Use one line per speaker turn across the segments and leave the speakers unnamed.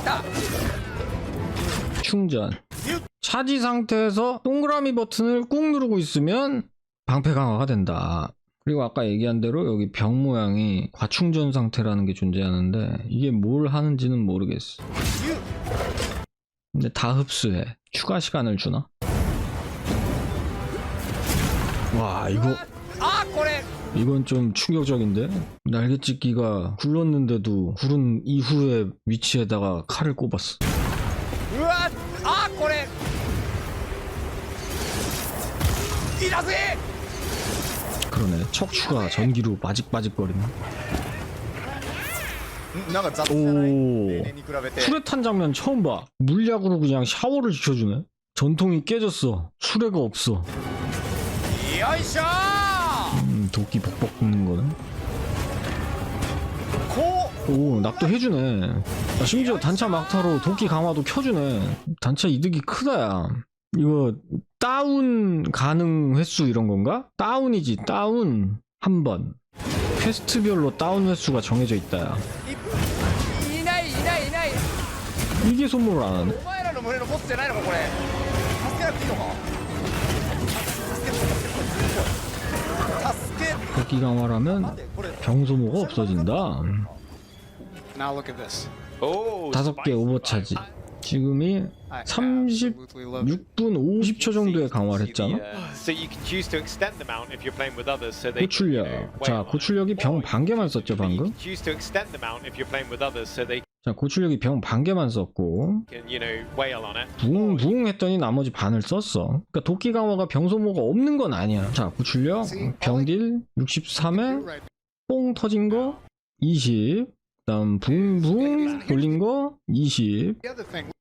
있다.
충전. 차지 상태에서 동그라미 버튼을 꾹 누르고 있으면 방패 강화가 된다. 그리고 아까 얘기한 대로 여기 병 모양이 과충전 상태라는 게 존재하는데 이게 뭘 하는지는 모르겠어. 근데 다 흡수해. 추가 시간을 주나? 와 이거 이건 좀 충격적인데 날개찢기가 굴렀는데도 굴은 이후에 위치에다가 칼을 꼽았어
으아! 아! 꼬레! 이 자식!
그러네 척추가 전기로 빠직빠직거리네 오 수레탄 장면 처음 봐 물약으로 그냥 샤워를 지켜주네 전통이 깨졌어 수레가 없어 야이샤! 도끼 벅벅 굽는 거는.
こ
오 낙도 해주네. 아, 심지어 단차 막타로 도끼 강화도 켜주네. 단차 이득이 크다야. 이거 다운 가능 횟수 이런 건가? 다운이지 다운 한 번. 퀘스트별로 다운 횟수가 정해져 있다야.
ういいないいないいない。
이게 소문을 안 하네.
お前らの群れのボスじゃないのかこれ。助けなくていいのか。助けて助けて助けて助
복귀 강화라면 병소모가 없어진다. 다섯 개 오버차지. 지금이 36분 50초 정도에 강화를 했잖아. 고출력. 자 고출력이 병 반개만 썼죠 방금? 자, 고출력이 병 반 개만 썼고
can, you know, wail on it.
부웅 부웅 했더니 나머지 반을 썼어. 그러니까 도끼 강화가 병 소모가 없는 건 아니야. 자, 고출력 병딜 63에
Right.
뽕 터진 거 20. 그다음 붕붕 돌린 거 20.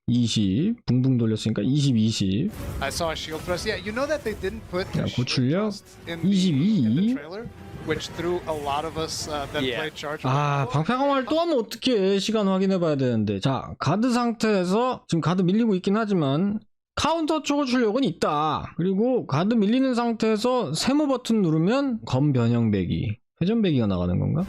The other thing,
20. 붕붕 돌렸으니까 20 20.
I saw a shield thrust. Yeah, you know that they didn't put
야,
shield
고출력
thrust in the, in
22.
the trailer, which threw a lot of us uh, that
Yeah.
played charge.
아, 방패 강화를 또 하면 어떻게 시간 확인해 봐야 되는데. 자, 가드 상태에서 지금 가드 밀리고 있긴 하지만 카운터 초고 출력은 있다. 그리고 가드 밀리는 상태에서 세모 버튼 누르면 검 변형 배기. 회전배기가 나가는 건가?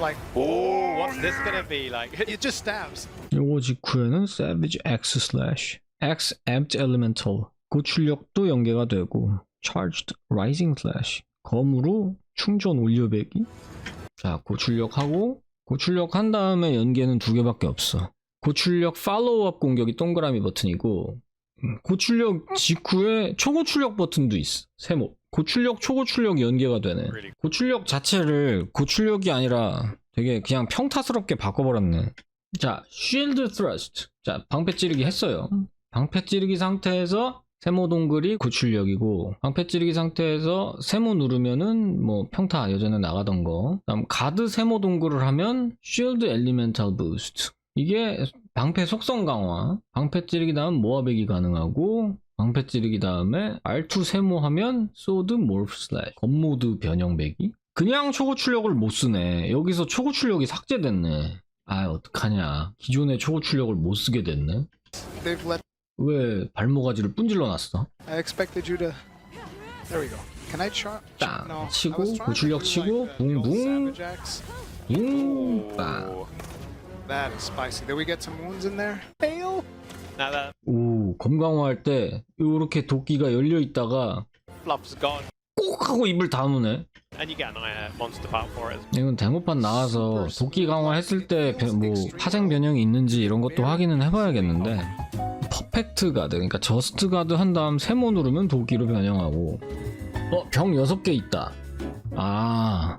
like
Oh, what's this gonna be like?
it just stabs.
요거 직후에는 Savage X slash X Amped Elemental 고출력도 연계가 되고 Charged Rising slash 검으로 충전 올려배기 자 고출력하고 고출력 한 다음에 연계는 두 개밖에 없어 고출력 팔로우업 공격이 동그라미 버튼이고 음, 고출력 직후에 초고출력 버튼도 있어 세모 고출력 초고출력 연계가 되네 고출력 자체를 고출력이 아니라 되게 그냥 평타스럽게 바꿔버렸네. 자, 쉴드 트러스트. 자, 방패 찌르기 했어요. 방패 찌르기 상태에서 세모 동글이 고출력이고 방패 찌르기 상태에서 세모 누르면은 뭐 평타 예전에 나가던 거. 그다음 가드 세모 동글을 하면 쉴드 엘리멘탈 부스트. 이게 방패 속성 강화. 방패 찌르기 다음 모아배기 가능하고 방패 찌르기 다음에 R2 세모하면 소드 몰프 슬래시 검모드 변형배기 그냥 초고 출력을 못 쓰네 여기서 초고 출력이 삭제됐네 아 어떡하냐 기존의 초고 출력을 못 쓰게 됐네. 왜 발모가지를 분질러 놨어
I expected you to. There we go. Can I char?
땅 치고 고출력 치고 붕붕. 붕빵
Oh.
That is spicy. Did we get some wounds in there? Fail.
Now that
오 검강화할 때 요렇게 도끼가 열려 있다가 꼭 하고 입을 다무네. 이건 데모판 나와서 도끼 강화했을 때 뭐 파생 변형이 있는지 이런 것도 확인은 해봐야겠는데 퍼펙트 가드 그러니까 저스트 가드 한 다음 세모 누르면 도끼로 변형하고. 어 병 6개 있다. 아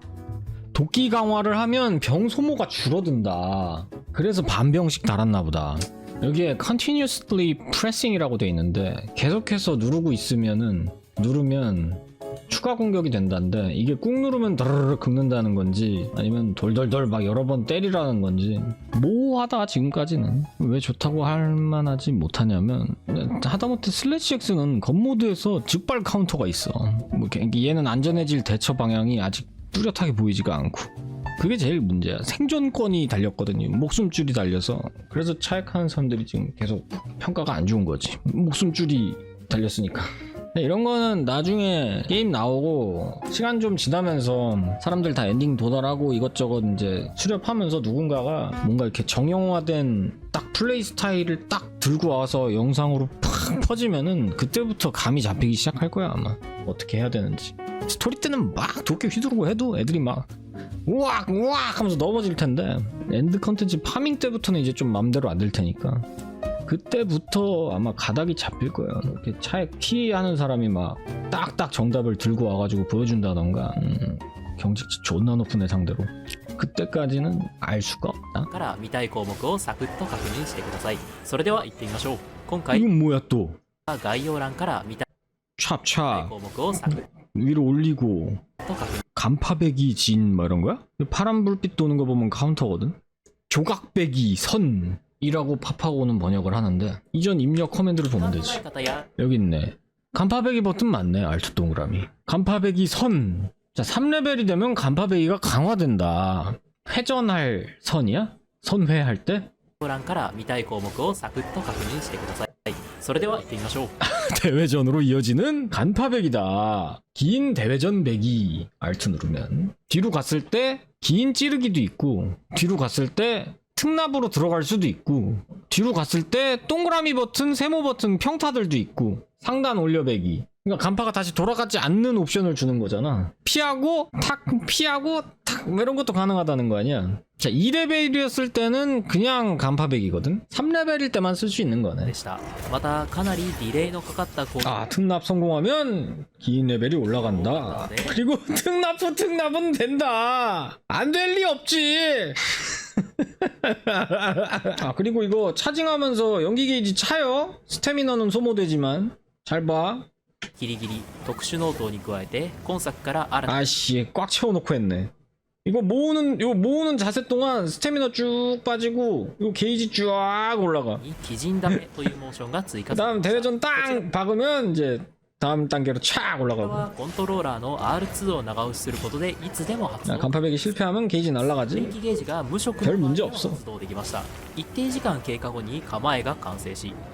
도끼 강화를 하면 병 소모가 줄어든다. 그래서 반병씩 달았나 보다 여기에 continuously pressing이라고 돼 있는데 계속해서 누르고 있으면은 누르면 추가 공격이 된다는데 이게 꾹 누르면 드르르 긁는다는 건지 아니면 돌돌돌 막 여러 번 때리라는 건지 모호하다 지금까지는 왜 좋다고 할 만하지 못하냐면 하다못해 슬래시 X는 겉모드에서 즉발 카운터가 있어. 뭐 걔- 얘는 안전해질 대처 방향이 아직 뚜렷하게 보이지가 않고 그게 제일 문제야. 생존권이 달렸거든요. 목숨줄이 달려서. 그래서 차액하는 사람들이 지금 계속 평가가 안 좋은 거지. 목숨줄이 달렸으니까. 네, 이런 거는 나중에 게임 나오고 시간 좀 지나면서 사람들 다 엔딩 도달하고 이것저것 이제 수렵하면서 누군가가 뭔가 이렇게 정형화된 딱 플레이 스타일을 딱 들고 와서 영상으로 팍 퍼지면은 그때부터 감이 잡히기 시작할 거야 아마. 어떻게 해야 되는지. 스토리 때는 막 도끼 휘두르고 해도 애들이 막 우악 우악 하면서 넘어질 텐데 엔드 컨텐츠 파밍 때부터는 이제 좀 맘대로 안 될 테니까 그때부터 아마 가닥이 잡힐 거예요 이렇게 차에 피하는 사람이 막 딱딱 정답을 들고 와가지고 보여준다던가 음, 경직치 존나 높은 애 상대로 그때까지는 알 수가 없다
から見たい項目をサクッと確認してくださいそれでは行ってみましょう今回
이건 뭐야 또
は概要欄から見たい
찹찹
項目をサクッ
위로 올리고
と確認
간파배기 진 뭐 이런 거야? 파란 불빛 도는 거 보면 카운터거든 조각배기 선이라고 팝하고는 번역을 하는데 이전 입력 커맨드를 보면
考
되지
え方や
여기 있네 간파배기 버튼 맞네 알트 동그라미 간파배기 선 자, 3레벨이 되면 간파배기가 강화된다 회전할 선이야? 선회할 때?
概要欄から見たい項目をサクッと確認してください それでは行ってみましょう
대회전으로 이어지는 간파배기다. 긴 대회전 배기 알트 누르면 뒤로 갔을 때 긴 찌르기도 있고 뒤로 갔을 때 특납으로 들어갈 수도 있고 뒤로 갔을 때 동그라미 버튼, 세모 버튼, 평타들도 있고 상단 올려배기. 그러니까 간파가 다시 돌아가지 않는 옵션을 주는 거잖아. 피하고 탁 피하고 탁뭐 이런 것도 가능하다는 거 아니야. 자, 2레벨이었을 때는 그냥 간파배기거든. 3레벨일 때만 쓸 수 있는 거네.
でしたまたかなりディレイのかかった攻撃
아 특납 성공하면 긴 레벨이 올라간다
네.
그리고 특납 후 특납은 된다 안 될 리 없지 아 그리고 이거 차징하면서 연기 게이지 차요 스태미너는 소모되지만 잘봐
ギリギリ特殊ノートに加えて今作から新た
아씨 꽉 채워놓고 했네 이거 모으는 이거 모으는 자세 동안 스태미너 쭉 빠지고 이거 게이지 쫙 올라가
に鬼人ダメというモーションが追加
그
され
다음
ました
대회전 땅 박으면 이제 다음 단계로 촥
これ
올라가고
はコントローラーの R2 を長押しすることでいつでも発
야,
動
간파배기 실패하면 게이지
電
날라가지
気ゲージが無色
별
の
문제
まま
없어
発動できました一定時間経過後に構えが完成しその後ボタン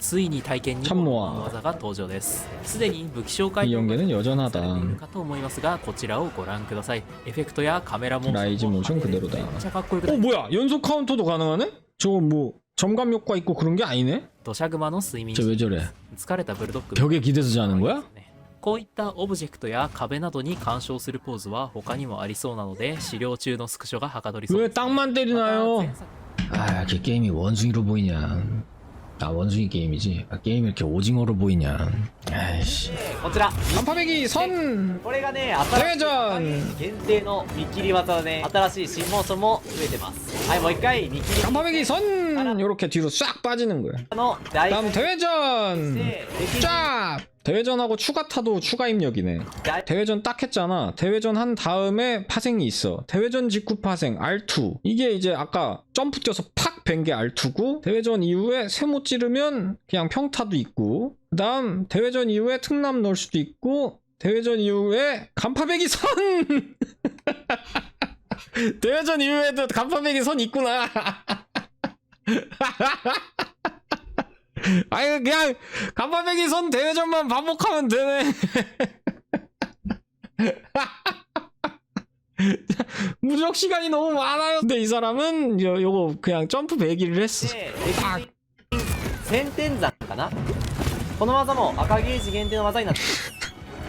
ついに体験に
チャンモア
も技が登場ですすでに武器紹介
이 연계는
されている
여전하다
かと思いますがこちらをご覧くださいエフェクトやカメラモーションも
라이즈 모션 그대로다
めっちゃかっこよくな
어
い
뭐야 연속 카운터도 가능하네? 저거 뭐 점감 효과 있고 그런 게 아니네?
土砂熊の睡眠
저 왜 저래
疲れたブルドッグ
벽에 기대서 자는 거야?
こういったオブジェクトや壁などに干渉するポーズは他にもありそうなので資料中のスクショがはかどりそう
왜
です
땅만
また
때리나요?
前作
아, 걔 게임이 원숭이로 보이냐? 아, 원숭이 게임이지. 아, 게임이 이렇게 오징어로 보이냐? 아이씨.
こちら
간파배기 선!
これがね新しい
じゃん
限定の見切り技でね新しい新モーションも増えてますはいもう一回見切り
간파배기 선! 요렇게 뒤로 싹 빠지는 거야.
の大
다음
回
대회전!
で歴史
쫙! 대회전하고 추가 타도 추가 입력이네.
大
대회전 딱 했잖아. 대회전 한 다음에 파생이 있어. 대회전 직후 파생 R2. 이게 이제 아까 점프 뛰어서 팍 벤게 R2고 대회전 이후에 세모 찌르면 그냥 평타도 있고 그 다음 대회전 이후에 특남 넣을 수도 있고 대회전 이후에 간파배기 선! 대회전 이후에도 간파배기 선 있구나. 아니 그냥 간파배기 선 대회전만 반복하면 되네. 무적 시간이 너무 많아요. 근데 이 사람은 요, 요거 그냥 점프 배기를 했어.
で歴史先天山かなこの技も赤ゲージ限定の技になってる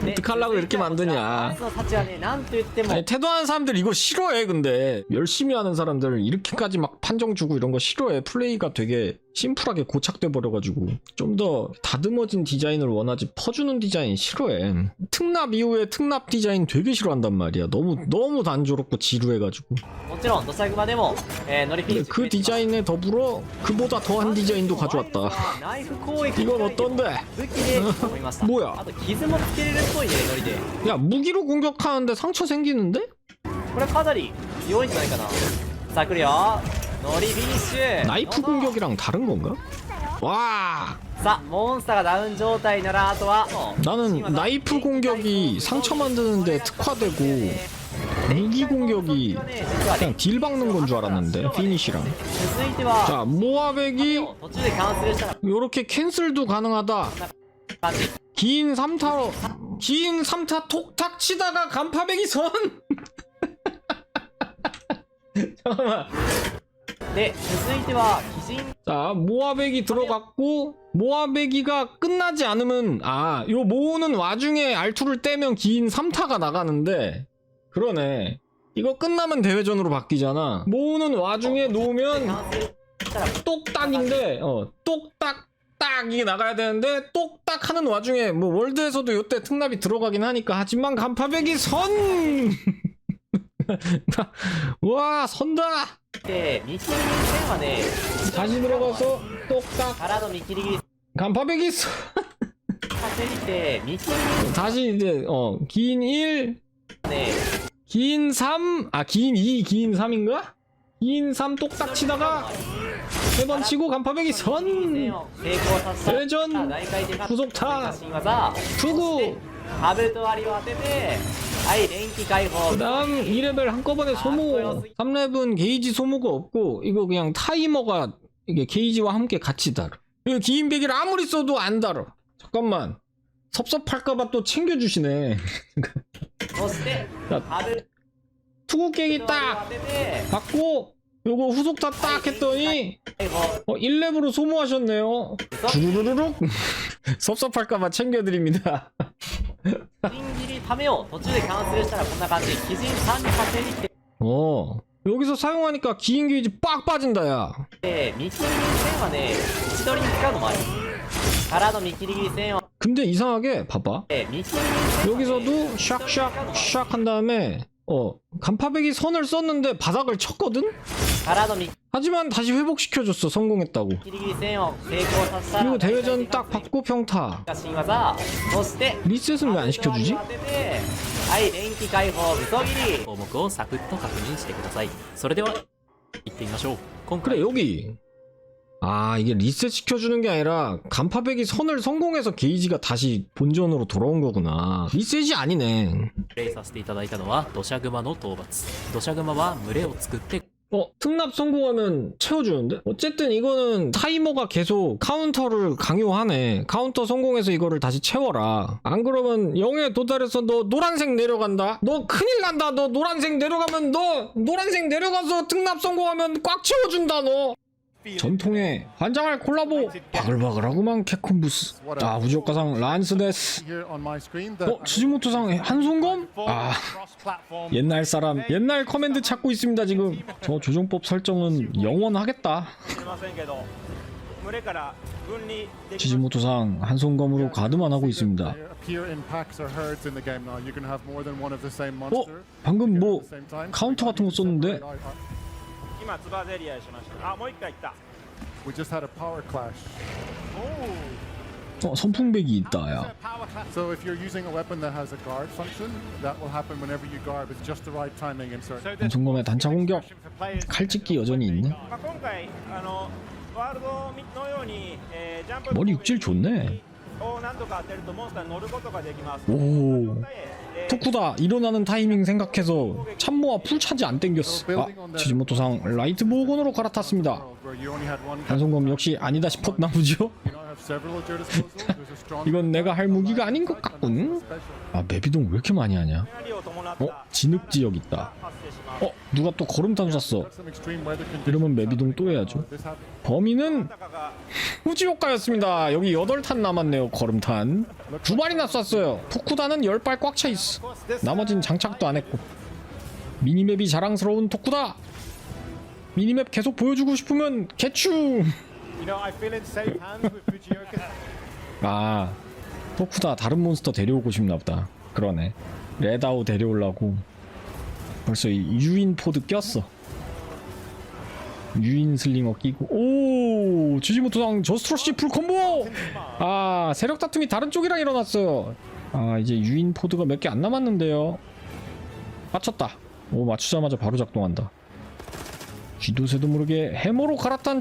で
어떡하려고 이렇게 만드냐.
アイスの幸はねなんと言っても
아니, 태도하는 사람들 이거 싫어해 근데 열심히 하는 사람들 이렇게까지 막 판정 주고 이런 거 싫어해 플레이가 되게 심플하게 고착돼 버려가지고 좀 더 다듬어진 디자인을 원하지 퍼주는 디자인 싫어해 특납 이후에 특납 디자인 되게 싫어한단 말이야 너무 너무 단조롭고 지루해가지고
もちろん土砂熊でも、えー、乗りフィニ
근데
ッシュ
그 디자인에 더불어 그보다 더한 디자인도 가져왔다
ナイフ攻撃
이건 어떤데?
武器で思いました
뭐야?
あと傷もつけれるっぽいねノリで
야 무기로 공격하는데 상처 생기는데?
これかなり弱いんじゃないかなさあ来るよ ノリフィニッシュ
나이프 공격이랑 다른 건가? 와
さあモンスターがダウン状態ならあとはもう
나는 나이프 공격이 상처 만드는데 특화되고 무기 공격이
実はね
그냥 딜 박는 건 줄 알았는데 피니시랑
続いては
자 모아백이
途中でキャンセルしたら
요렇게 캔슬도 가능하다
感じ
긴 3타로 긴 3타 톡탁 치다가 간파백이 선 잠깐만
네, SH와 기진
자, 모아베기 들어갔고 모아베기가 끝나지 않으면 아, 요 모으는 와중에 R2를 떼면 긴 3타가 나가는데 그러네. 이거 끝나면 대회전으로 바뀌잖아. 모으는 와중에 놓으면 똑딱인데 어, 똑딱 딱 이게 나가야 되는데 똑딱 하는 와중에 뭐 월드에서도 요때 특납이 들어가긴 하니까 하지만 간파배기 선 와 선다
で見切り切り線はね
다시 들어가서 똑딱
からの見切り切り
간파백이 선
させて見切り
다시 이제 어긴1
ね
긴 3, 아, 긴 2, 긴 3인가? 긴 3 똑딱 치다가 세 번 치고 간파백이
線
선!
を成功させた
대전
大回転カッ
후속타
新技
투구!
ハブと割りを当てて 아이 레인기 가이거.
그 다음 2레벨 한꺼번에 소모 3레벨은 게이지 소모가 없고 이거 그냥 타이머가 이게 게이지와 함께 같이 달아. 이거 기인백이를 아무리 써도 안 달아. 잠깐만. 섭섭할까봐 또 챙겨주시네.
투구깽이
딱 받고 요거 후속타 딱 했더니 어 1렙으로 소모하셨네요. 주르르륵 섭섭할까봐 챙겨드립니다.
金切りためを途中でキャンセルしたらこんな感じ鬼人3にさせに来て
어 여기서 사용하니까 긴 게이지 빡 빠진다 야
見切り切り線はね位置取りに使うのもあるからの見切り切り線を
근데 이상하게 봐봐
見切り切り線
여기서도 샥샥 샥 한 다음에 어 간파백이 선을 썼는데 바닥을 쳤거든?
からの見
하지만 다시 회복시켜줬어 성공했다고
切り切り線を成功させたら
그리고 대회전 딱 받고 평타
新技そして
리셋은 왜 안 시켜주지?
当ててはい連気解放無双切り
項目をサクッと確認してくださいそれでは行ってみましょう今
그래
回
여기 아 이게 리셋 시켜주는 게 아니라 간파백이 선을 성공해서 게이지가 다시 본전으로 돌아온 거구나 리셋이 아니네
プレイさせていただいたのは土砂熊の討伐土砂熊は群れを作って
어, 특납 성공하면 채워주는데? 어쨌든 이거는 타이머가 계속 카운터를 강요하네. 카운터 성공해서 이거를 다시 채워라. 안 그러면 0에 도달해서 너 노란색 내려간다? 너 큰일 난다. 너 노란색 내려가면 너 노란색 내려가서 특납 성공하면 꽉 채워준다, 너. 전통의 환장할 콜라보 바글바글하고만 캐콤부스 아 우주효과상 란스데스 어? 지지모토상 한손검? 아 옛날 사람 옛날 커맨드 찾고 있습니다 지금 저 조정법 설정은 영원하겠다 지지모토상 한손검으로 가드만 하고 있습니다 어? 방금 뭐 카운터 같은 거 썼는데
今つばぜり合いしましたあもう一回いった
We just had a power clash.
어, 선풍백이 있다, 야.
So if you're using a weapon that has a guard function, that will happen whenever you guard with just the right timing and certain.
한송검의 단차 공격. 칼찍기 여전히 있네.
まあ、今回あのワールドのように、えージャンプ
머리 육질 좋네. 오 토쿠다 일어나는 타이밍 생각해서 참모와 풀차지 안 땡겼어. 아 지지모토상 라이트 보건으로 갈아탔습니다. 단송검 역시 아니다 싶었나 보죠? 이건 내가 할 무기가 아닌 것 같군? 아 메비동 왜 이렇게 많이 하냐? 어? 진흙지역 있다. 누가 또 거름탄 쐈어? 이러면 맵이동 또 해야죠. 범인은 후지오카였습니다. 여기 8탄 남았네요 걸음탄. 두 발이나 쐈어요. 토쿠다는 10발 꽉 차있어. 나머진 장착도 안했고. 미니맵이 자랑스러운 토쿠다. 미니맵 계속 보여주고 싶으면
개충
아 토쿠다 다른 몬스터 데려오고 싶나보다. 그러네. 레다오 데려오려고. 벌써 이 유인 포드 꼈어. 유인 슬링어 끼고. 오! 주지모토상 저스트로시 풀콤보! 아 세력 다툼이 다른 쪽이랑 일어났어요 아 이제 유인 포드가 몇 개 안 남았는데요. 맞췄다. 오 맞추자마자 바로 작동한다. 쥐도 새도 모르게 해머로 갈아탄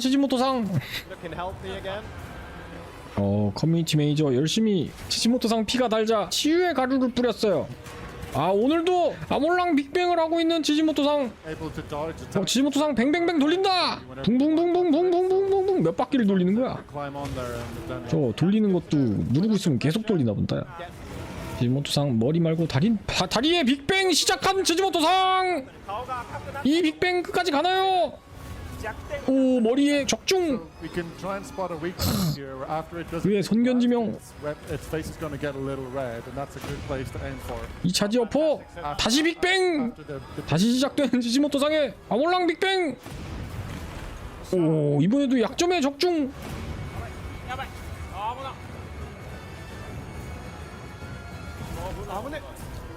again.
어 커뮤니티 매니저 열심히 치지모토상 피가 달자 치유의 가루를 뿌렸어요 아 오늘도 아몰랑 빅뱅을 하고 있는 지지모토상. 어, 지지모토상 뱅뱅뱅 돌린다! 붕붕붕붕붕붕붕붕 몇 바퀴를 돌리는 거야? 저 돌리는 것도 누르고 있으면 계속 돌리나 본다. 지지모토상 머리 말고 다리 다, 다리에 빅뱅 시작한 지지모토상! 이 빅뱅 끝까지 가나요? 오 머리에 적중. 위에 손견지명. 이 차지 어퍼. 다시 빅뱅. 다시 시작된 지지모토 상의 아몰랑 빅뱅. 오 이번에도 약점에 적중.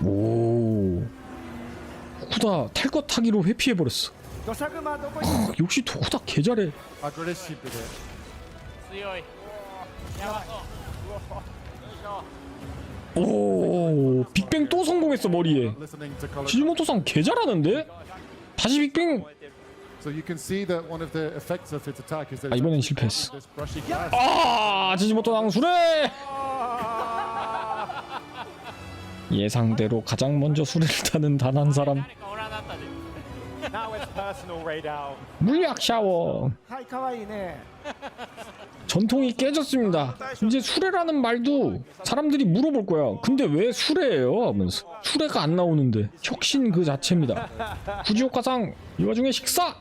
오. 후쿠다 탈것 타기로 회피해버렸어. 역시 도쿠다 개잘해
aggressive with it
強いやばそう
오 빅뱅 또 성공했어 머리에
listening to color
지지모토상 개잘하는데 다시 빅뱅
so you can see that one of the effects of its attack is that
아
it's
이번엔
actually
실패했어
this brushy glass
아 지지모토상 수레 예상대로 가장 먼저 수레를 타는 단 한 사람
誰か
물약 샤워. 전통이 깨졌습니다. 이제 수레라는 말도 사람들이 물어볼 거야. 근데 왜 수레예요? 하면서 수레가 안 나오는데 혁신 그 자체입니다. 후지오카상 이 와중에 식사.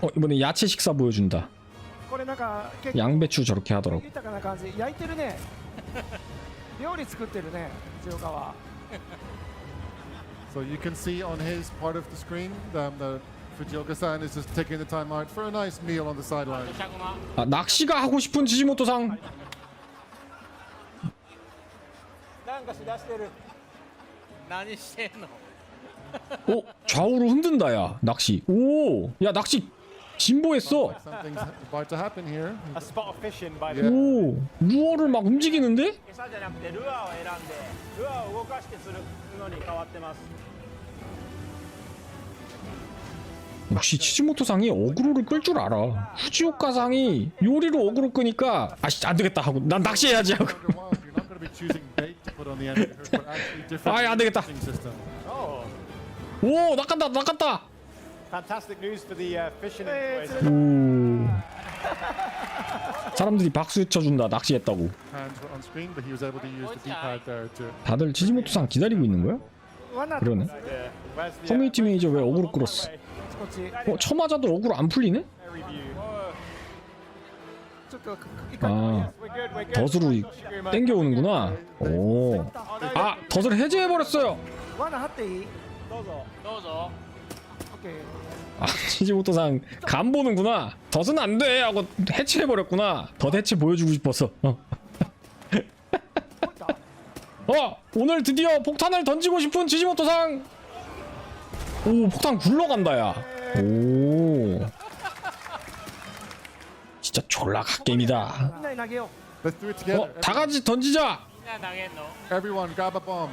어, 이번에 야채 식사 보여준다. 양배추 저렇게 하더라고.
so you can see on his part of the screen um, that Fujioka-san is just taking the time out for a nice meal on the sideline
土砂熊
아, 낚시가 하고 싶은 지지모토상.
なんかしだしてる何してんの
오 좌우로 흔든다 야 낚시. 오야 낚시 진보했어. 오, 루어를 막 움직이는데? 역시 치즈모토상이 어그로를 끌 줄 알아. 후지오카상이 요리로 어그로 끄니까 아씨 안 되겠다 하고 난 낚시해야지 하고. 아안 되겠다. 오 나간다 나간다.
fantastic news for the uh, fishing
Hey,
enjoyers.
오. 사람들이 박수 쳐준다 낚시했다고.
Hands were on screen, but he was able to use the D-pad there to
다들 치즈모토상 기다리고 있는 거야?
罠
그러네.
Yeah. Where's the uh,
커뮤니티 매니저 왜 어그로 끌었어?
こっちこっち
어 쳐맞아도 어그로 안 풀리네?
review?
ちょっと一回
아
We're good. We're good.
덫으로 이- 땡겨오는구나. 오. 아 덫을 해제해버렸어요.
罠張っていいどうぞどうぞ 오케이
아 시지모토상 간 보는구나. 덫은 안 돼. 하고 해체해버렸구나. 덫 해체 보여주고 싶었어. 어. 어 오늘 드디어 폭탄을 던지고 싶은 지지모토상. 오 폭탄 굴러간다 야오. 진짜 졸라 갓겜이다. 어 다같이 던지자.
Everyone grab a bomb.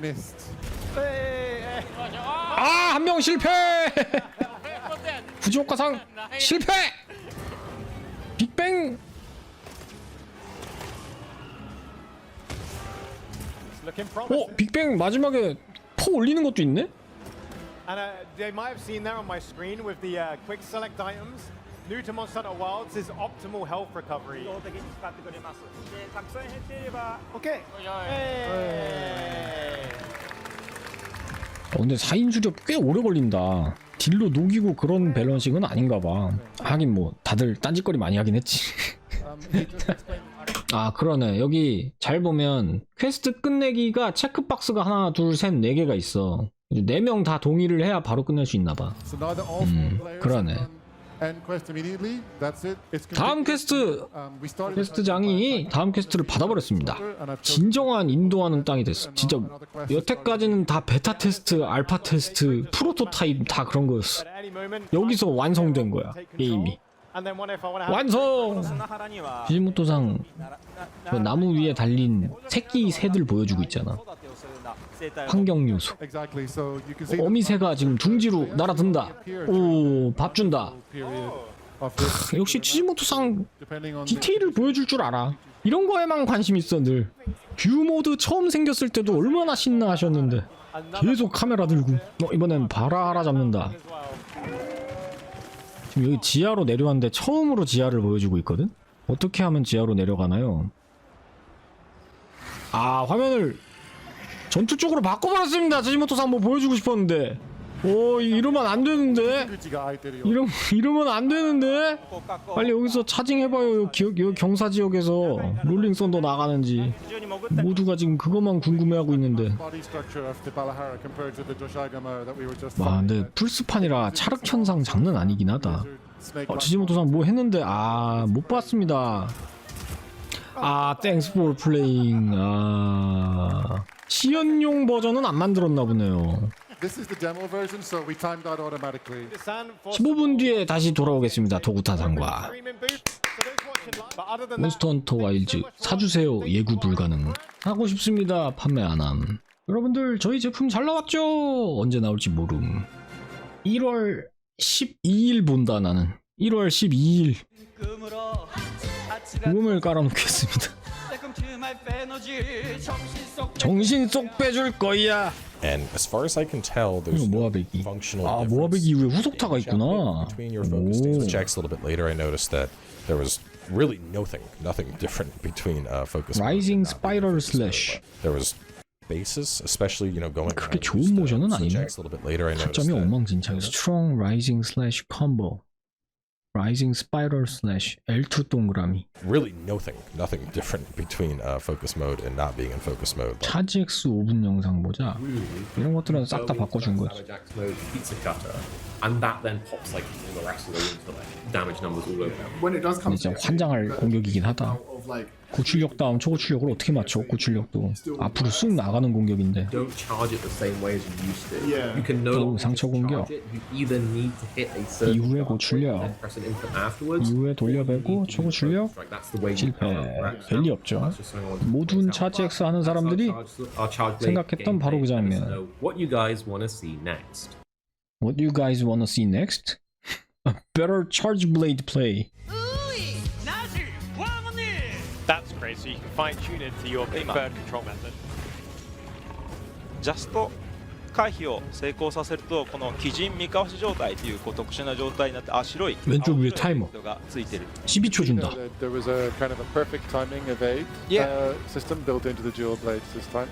missed.
아, 한 명 실패. 구지오카상 실패. 빅뱅.
오,
빅뱅 마지막에 포 올리는 것도 있네.
And uh, they might have seen there on my screen with the uh, quick select items. new to Monsanto Wilds is optimal health recovery.
Okay. Hey.
어, 근데 4인 수렵 꽤 오래 걸린다. 딜로 녹이고 그런 밸런싱은 아닌가 봐. 하긴 뭐 다들 딴짓거리 많이 하긴 했지. 아 그러네 여기 잘 보면 퀘스트 끝내기가 체크박스가 하나 둘셋네 개가 있어 네 명 다 동의를 해야 바로 끝낼 수 있나 봐 음, 그러네 다음 퀘스트 퀘스트장이 다음 퀘스트를 받아버렸습니다. 진정한 인도하는 땅이 됐어. 진짜 여태까지는 다 베타 테스트, 알파 테스트, 프로토타입 다 그런 거였어. 여기서 완성된 거야 게임이. 완성! 비즈모토상 뭐 나무 위에 달린 새끼 새들 보여주고 있잖아. 환경요소 어미새가 지금 둥지로 날아든다. 오 밥 준다.
크,
역시 치즈모토상 디테일을 보여줄 줄 알아. 이런 거에만 관심 있어 늘. 뷰모드 처음 생겼을 때도 얼마나 신나 하셨는데. 계속 카메라 들고. 어, 이번엔 바라하라 잡는다. 지금 여기 지하로 내려왔는데 처음으로 지하를 보여주고 있거든? 어떻게 하면 지하로 내려가나요? 아 화면을 전투 쪽으로 바꿔버렸습니다. 제지모토 상뭐 보여주고 싶었는데. 오 이러면 안 되는데. 이러 이러면 안 되는데. 빨리 여기서 차징해봐요. 요 기, 요 경사 지역에서 롤링 썬더 나가는지 모두가 지금 그것만 궁금해하고 있는데. 와 근데 풀스판이라 차력 현상 장난 아니긴 하다. 어, 지지모토 상뭐 했는데 아 못 봤습니다. 아 땡스 볼 플레잉 아. 시연용 버전은 안 만들었나 보네요
This is the demo version, so we timed out automatically.
San for
15분 뒤에 다시 돌아오겠습니다 도구타상과
streaming booth. So those watching live. But other than that,
몬스터 헌터 와일즈 사주세요 예구 불가능 하고 싶습니다 판매 안함 여러분들 저희 제품 잘 나왔죠 언제 나올지 모름 1월 12일 본다 나는 1월 12일 부음을 깔아놓겠습니다 정신 쏙 빼줄 거야
And as far as I can tell, there's no
모아배기
functional
아
difference
모아배기 이후에 후속타가 있구나
between your focus states.
오.
The checks a little bit later, I noticed that there was really nothing, nothing different between uh, focus. mode
Rising
and not being
Spiral
focus mode,
Slash.
but There was bases, especially you know going.
그렇게
behind
좋은
these
모션은
steps. The
아니네.
checks a little bit later, I noticed
타점이
that
엉망진창 Strong Rising Slash Combo Rising Spiral Slash L2 동그라미
really nothing, nothing different between uh, focus mode and not being in focus mode. Like,
차지 X 5분 영상 보자 이런 것들은 싹 다 바꿔준 거지
Savage Axe mode, pizza cutter, and that then pops like all the rest of the into like damage numbers all over.
When it does come
진짜 환장할 공격이긴 하다
of like
고출력 다음 초고출력을 어떻게 맞춰 고출력도 앞으로 쑥 나가는 공격인데
Don't charge it the same way as you used to.
Yeah.
You can no
또
longer
상처 공격.
charge it. You either need to hit a certain
이후에 고출력.
and then press an input afterwards.
이후에 돌려배고 초고출력
strike. That's the way you
실패. 별리 없죠.
that's just something I wanted to
모든. 차지 X 하는 사람들이 생각했던 바로 그. 장면.
So what you guys want to see next?
What do you guys wanna see next? A better charge blade play
you can fine tune it to your preferred control method.
ジャスト回避を成功させるとこの基準見かわし状態というこう特殊な状態になってあ白い
왼쪽 위에
青白い
タイマー
ライトがついてる
12초 준다
uh, there was a kind of a perfect timing evade
Yeah.
uh, system built into the dual blades this time.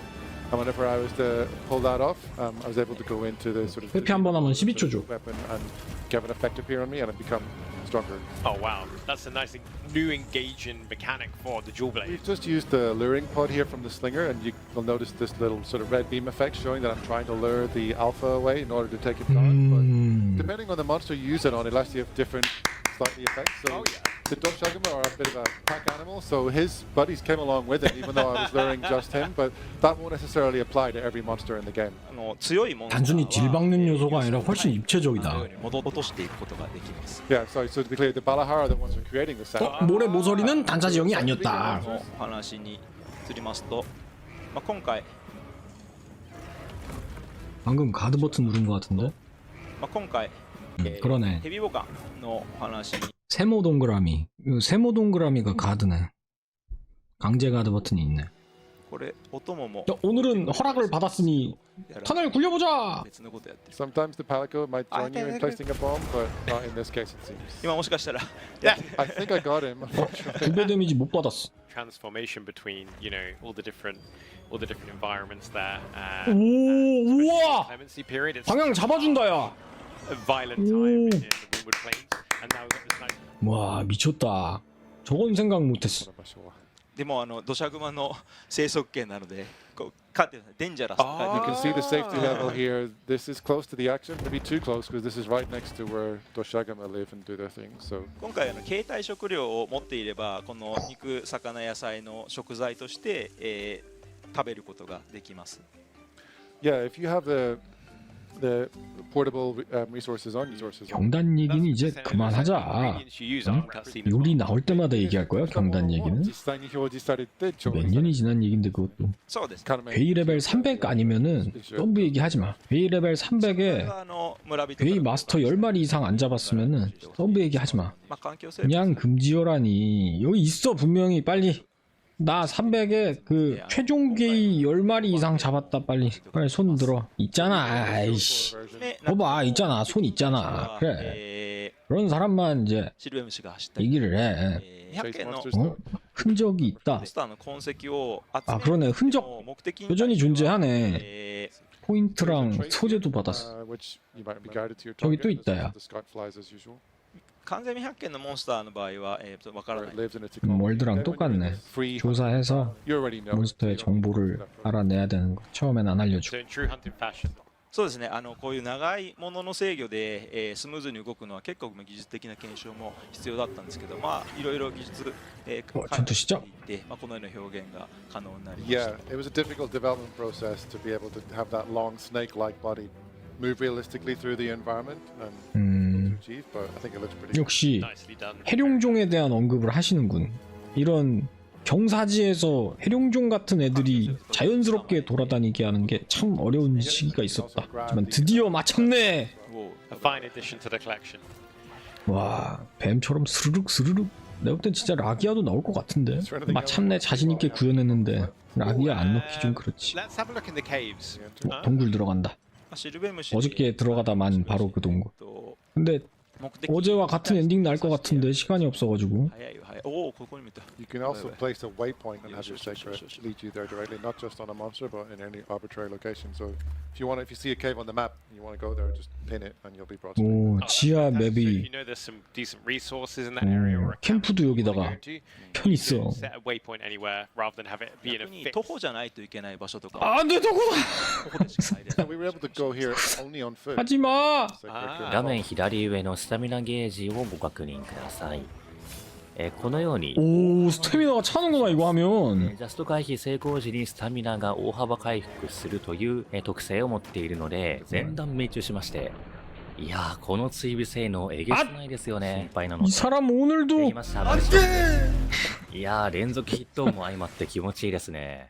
And whenever I was to pull that off, um, I was able to go into the sort of
회피 한번 하면 12초 줘
weapon and give an effect appear on me and I become stronger.
Oh wow, that's a nice new engaging mechanic for the dual blade.
We've just used the luring pod here from the slinger, and you, you'll notice this little sort of red beam effect showing that I'm trying to lure the alpha away in order to take it down.
음...
But hmm. depending on the monster you use it on, it'll actually have different slightly effects. So
Oh, yeah.
the Doshagama are a bit of a pack animal, so his buddies came along with him, even though I was luring just him. But that won't necessarily apply to every monster in the game.
あの強いモンスターは
단순히 딜 박는 요소가 아니라 훨씬
この
입체적이다
ように戻落としていくことができます
Yeah, sorry, so to be clear, the Balahara are the ones who are creating the sound.
어? 모래 모서리는 단자 지형이 아니었다
のお話に移りますと、まあ、今回、
방금 가드 버튼 누른 것 같은데?
まあ、今回、
음,
えー
그러네
ヘビボカンのお話に
세모 동그라미 이거 세모 동그라미가 가드네 강제 가드 버튼이 있네
これ音もも
야, 오늘은 허락을 받았으니
やら
턴을 굴려보자
別のことやってる
Sometimes the Palico might join you in placing a bomb, but not in this case, it seems.
今もしかしたら
I think I got him. unfortunately.
두배 데미지 못 받았어
Transformation between you know all the different all the different environments there.
오
Uh,
우와
clemency period. It's
방향 잡아준다 야
a violent time in the Windward Plains, and now we've got this nice
와 미쳤다 저건 생각 못했어
でもあの土砂熊の生息圏なのでこうかってデンジャラスと書いて
You
あ
can
る
see the safety level here. This is close to the action, maybe too close because this is right next to where Doshagama live and do their thing. So
今回あの携帯食料を持っていればこの肉魚野菜の食材として、えー食べることができます
yeah, if you have the
경단 얘기는 이제 그만하자. 응? 요리 나올 때마다 얘기할 거야, 경단 얘기는? 몇 년이 지난 얘긴데 그것도. 괴이 레벨 300 아니면은 전부 얘기하지 마. 괴이 레벨 300에 괴이 마스터 10마리 이상 안 잡았으면은 전부 얘기하지 마. 그냥 금지어라니. 여기 있어, 분명히. 빨리. 나 300에 그 최종계의 10마리 이상 잡았다. 빨리 빨리 손 들어. 있잖아 아이씨. 봐봐 있잖아 손 있잖아. 그래. 그런 사람만 이제 얘기를 해. 어? 흔적이 있다. 아 그러네. 흔적 여전히 존재하네. 포인트랑 소재도 받았어. 저기 또 있다 야.
完全に100件のモンスターの場合は、えー、とわからな
Or
い
it lives in its
음,
ecology.
월드랑
Then when you're in
똑같네
the free
조사해서
you already know.
몬스터의
You don't
정보를
need that.
알아내야 되는 거 처음엔 안 알려줘
So in true hunting fashion,
そうですねあのこういう長いものの制御で、えースムーズに動くのは結構まあ技術的な検証も必要だったんですけどまあいろいろ技術、えー、
おちゃんとしちゃう
開発していって、まあ、このような表現が可能になりました
Yeah, it was a difficult development process to be able to have that long snake-like body move realistically through the environment and
역시. 해룡종에 대한 언급을 하시는군. 이런 경사지에서 해룡종 같은 애들이 자연스럽게 돌아다니게 하는 게 참 어려운 시기가 있었다. 하지만 드디어
the collection.
와 뱀처럼 스르륵 스르륵. 내가 볼땐 진짜 라기아도 나올 것 같은데 마침내 자신 있게 구현했는데 라기아 안 넣기 좀 그렇지. 어, 동굴 들어간다. 어저께 들어가다만 바로 그 동굴. 근데 어제와 같은 엔딩 날 것 같은데 시간이 없어가지고.
早いよ早いおおここに見た
You can also
Wait, wait.
place a waypoint and
Yeah,
have your
sure, sure,
sacred
sure, sure.
lead you there directly, not just on a monster, but in any arbitrary location. So if you want, if you see a cave on the map and you want to go there, just pin it and you'll be brought. straight
오
Oh, that's
지하
fantastic. So if
맵이
you know there's some decent resources in that area or
어,
a camp
캠프도
you wanna
여기다가
go to,
편
you
있어.
can set a waypoint anywhere rather than have it be in a
逆に
fixed
徒歩じゃないといけない場所とか
안돼 도구다
徒歩でしか入れ
So
ない
we were able to go here only on foot.
하지마
Sacred
Ah.
Cave.
画面左上のスタミナゲージをご確認ください。 えーこのように、
오 스태미나가 차는구나 이거
え
하면
ージャスト回避成功時にスタミナが大幅回復するという、えー特性を持っているので、前段命中しまして、いやー、この追尾性能えげつないですよね。心配なの
이
で。
사람
でき
오늘도
ました。マルチョウいやー、連続ヒットも相まって気持ちいいですね。